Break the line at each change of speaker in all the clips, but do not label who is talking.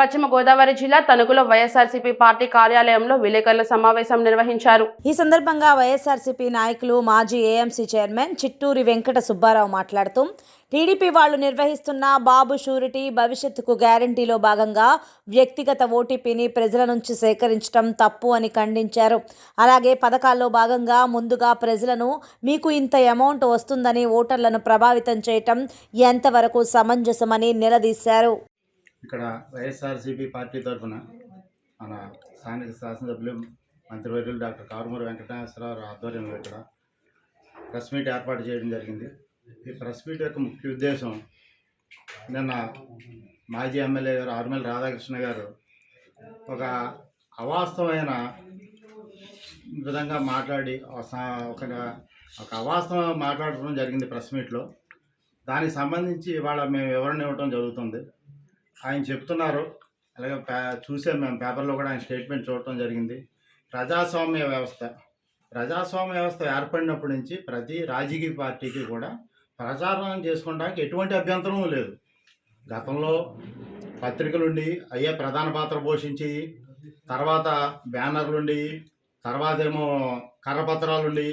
పశ్చిమ గోదావరి జిల్లా తణుకులో వైఎస్ఆర్సీపీ పార్టీ కార్యాలయంలో విలేకరుల సమావేశం నిర్వహించారు.
ఈ సందర్భంగా వైఎస్ఆర్సీపీ నాయకులు మాజీ ఏఎంసీ చైర్మన్ చిట్టూరి వెంకట సుబ్బారావు మాట్లాడుతూ టీడీపీ వాళ్ళు నిర్వహిస్తున్న బాబు షూరిటీ భవిష్యత్తుకు గ్యారంటీలో భాగంగా వ్యక్తిగత ఓటీపీని ప్రజల నుంచి సేకరించడం తప్పు అని ఖండించారు. అలాగే పథకాల్లో భాగంగా ముందుగా ప్రజలను మీకు ఇంత అమౌంట్ వస్తుందని ఓటర్లను ప్రభావితం చేయటం ఎంతవరకు సమంజసమని నిలదీశారు.
ఇక్కడ వైఎస్ఆర్సీపీ పార్టీ తరఫున మన స్థానిక శాసనసభ్యులు మంత్రివర్యులు డాక్టర్ కారుమూరి వెంకటేశ్వరరావు ఆధ్వర్యంలో ఇక్కడ ప్రెస్ మీట్ ఏర్పాటు చేయడం జరిగింది. ఈ ప్రెస్ మీట్ యొక్క ముఖ్య ఉద్దేశం నిన్న మాజీ ఎమ్మెల్యే గారు ఆరుమల్లి రాధాకృష్ణ గారు ఒక అవాస్తవమైన విధంగా మాట్లాడి ఒక ఒక అవాస్తవం మాట్లాడటం జరిగింది ప్రెస్ మీట్లో. దానికి సంబంధించి ఇవాళ మేము వివరణ ఇవ్వడం జరుగుతుంది. ఆయన చెప్తున్నారు. అలాగే చూసాం మేము పేపర్లో కూడా ఆయన స్టేట్మెంట్ చూడటం జరిగింది. ప్రజాస్వామ్య వ్యవస్థ. ప్రజాస్వామ్య వ్యవస్థ ఏర్పడినప్పటి నుంచి ప్రతి రాజకీయ పార్టీకి కూడా ప్రచారం చేసుకోవడానికి ఎటువంటి అభ్యంతరం లేదు. గతంలో పత్రికలుండి అయ్యే ప్రధాన పాత్ర పోషించి తర్వాత బ్యానర్లుండి తర్వాత ఏమో కర్రపత్రాలుండి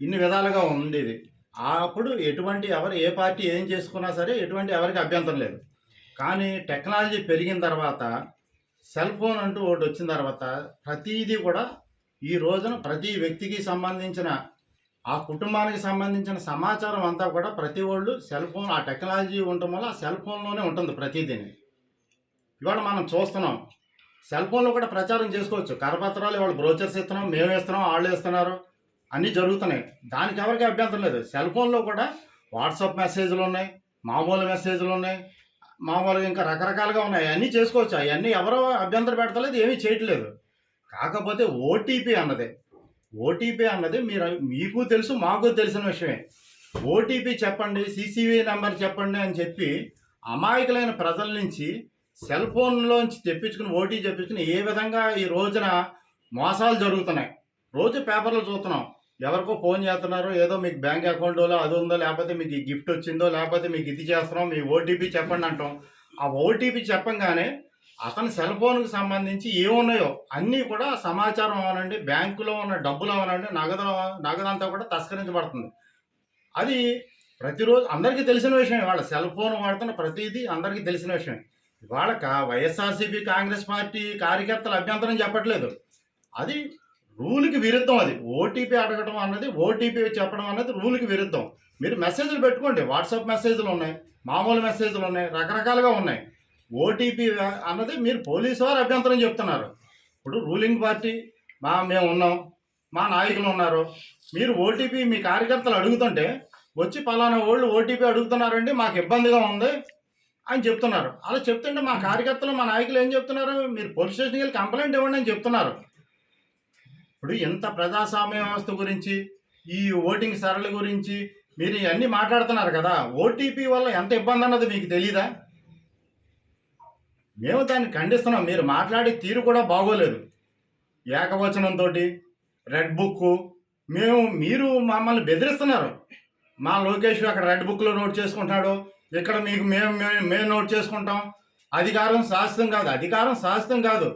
ఇన్ని విధాలుగా ఉండేది. అప్పుడు ఎటువంటి ఎవరు ఏ పార్టీ ఏం చేసుకున్నా సరే ఎటువంటి ఎవరికి అభ్యంతరం లేదు. కానీ టెక్నాలజీ పెరిగిన తర్వాత సెల్ ఫోన్ అంటూ ఒకటి వచ్చిన తర్వాత ప్రతిదీ కూడా ఈ రోజున ప్రతి వ్యక్తికి సంబంధించిన ఆ కుటుంబానికి సంబంధించిన సమాచారం అంతా కూడా ప్రతి వాళ్ళు సెల్ ఫోన్ ఆ టెక్నాలజీ ఉండటం వల్ల ఆ సెల్ ఫోన్లోనే ఉంటుంది ప్రతిదీని ఇవాళ మనం చూస్తున్నాం సెల్ ఫోన్లో కూడా ప్రచారం చేసుకోవచ్చు. కరపత్రాలు ఇవాళ బ్రోచర్స్ ఇస్తున్నాం మేము ఇస్తున్నాం వాళ్ళు ఇస్తున్నారు అన్నీ జరుగుతున్నాయి. దానికి ఎవరికి అభ్యంతరం లేదు. సెల్ ఫోన్లో కూడా వాట్సాప్ మెసేజ్లు ఉన్నాయి మామూలు మెసేజ్లు ఉన్నాయి. మామూలుగా ఇంకా రకరకాలుగా ఉన్నాయి. అన్నీ చేసుకోవచ్చు. అవన్నీ ఎవరో అభ్యంతరం పెడతలేదు ఏమీ చేయట్లేదు. కాకపోతే ఓటీపీ అన్నది. ఓటీపీ అన్నది మీరు మీకు తెలుసు మాకు తెలిసిన విషయమే. ఓటీపీ చెప్పండి సీసీవీ నెంబర్ చెప్పండి అని చెప్పి అమాయకులైన ప్రజల నుంచి సెల్ ఫోన్లోంచి తెప్పించుకుని ఓటీ తెప్పించుకుని ఏ విధంగా ఈ రోజున మోసాలు జరుగుతున్నాయి. రోజు పేపర్లో చూస్తున్నాం. ఎవరికో ఫోన్ చేస్తున్నారు ఏదో మీకు బ్యాంక్ అకౌంట్లో అది ఉందో లేకపోతే మీకు ఈ గిఫ్ట్ వచ్చిందో లేకపోతే మీకు ఇది చేస్తున్నాం మీ ఓటీపీ చెప్పండి అంటాం. ఆ ఓటీపీ చెప్పంగానే అతని సెల్ ఫోన్కి సంబంధించి ఏమున్నాయో అన్నీ కూడా సమాచారం అవనండి బ్యాంకులో ఉన్న డబ్బులు అవనండి నగదు నగదంతా కూడా తస్కరించబడుతుంది. అది ప్రతిరోజు అందరికీ తెలిసిన విషయం ఇవాళ సెల్ ఫోన్ వాడుతున్న ప్రతిదీ అందరికీ తెలిసిన విషయం ఇవాళ కా వైఎస్ఆర్సీపీ కాంగ్రెస్ పార్టీ కార్యకర్తలు అభ్యంతరం చెప్పట్లేదు. అది రూల్కి విరుద్ధం అది. ఓటీపీ అడగడం అన్నది ఓటీపీ చెప్పడం అన్నది రూల్కి విరుద్ధం. మీరు మెసేజ్లు పెట్టుకోండి. వాట్సాప్ మెసేజ్లు ఉన్నాయి మామూలు మెసేజ్లు ఉన్నాయి రకరకాలుగా ఉన్నాయి. ఓటీపీ అన్నది మీరు పోలీసు వారు అభ్యంతరం చెప్తున్నారు. ఇప్పుడు రూలింగ్ పార్టీ మా మేము ఉన్నాం మా నాయకులు ఉన్నారు. మీరు ఓటీపీ మీ కార్యకర్తలు అడుగుతుంటే వచ్చి పలానా వాళ్ళు ఓటీపీ అడుగుతున్నారండి మాకు ఇబ్బందిగా ఉంది అని చెప్తున్నారు. అలా చెప్తుంటే మా కార్యకర్తలు మా నాయకులు ఏం చెప్తున్నారు? మీరు పోలీస్ స్టేషన్కి వెళ్ళి కంప్లైంట్ ఇవ్వండి అని చెప్తున్నారు. ఇప్పుడు ఇంత ప్రజాస్వామ్య వ్యవస్థ గురించి ఈ ఓటింగ్ సరళి గురించి మీరు ఇవన్నీ మాట్లాడుతున్నారు కదా ఓటీపీ వల్ల ఎంత ఇబ్బంది అన్నది మీకు తెలీదా? మేము దాన్ని ఖండిస్తున్నాం మీరు మాట్లాడే తీరు కూడా బాగోలేదు. ఏకవచనంతో రెడ్ బుక్ మేము మీరు మమ్మల్ని బెదిరిస్తున్నారు. మా లోకేష్ అక్కడ రెడ్ బుక్లో నోట్ చేసుకుంటున్నాడు ఇక్కడ మీకు మేము మేము మేము నోట్ చేసుకుంటాం. అధికారం శాశ్వతం కాదు అధికారం శాశ్వతం కాదు.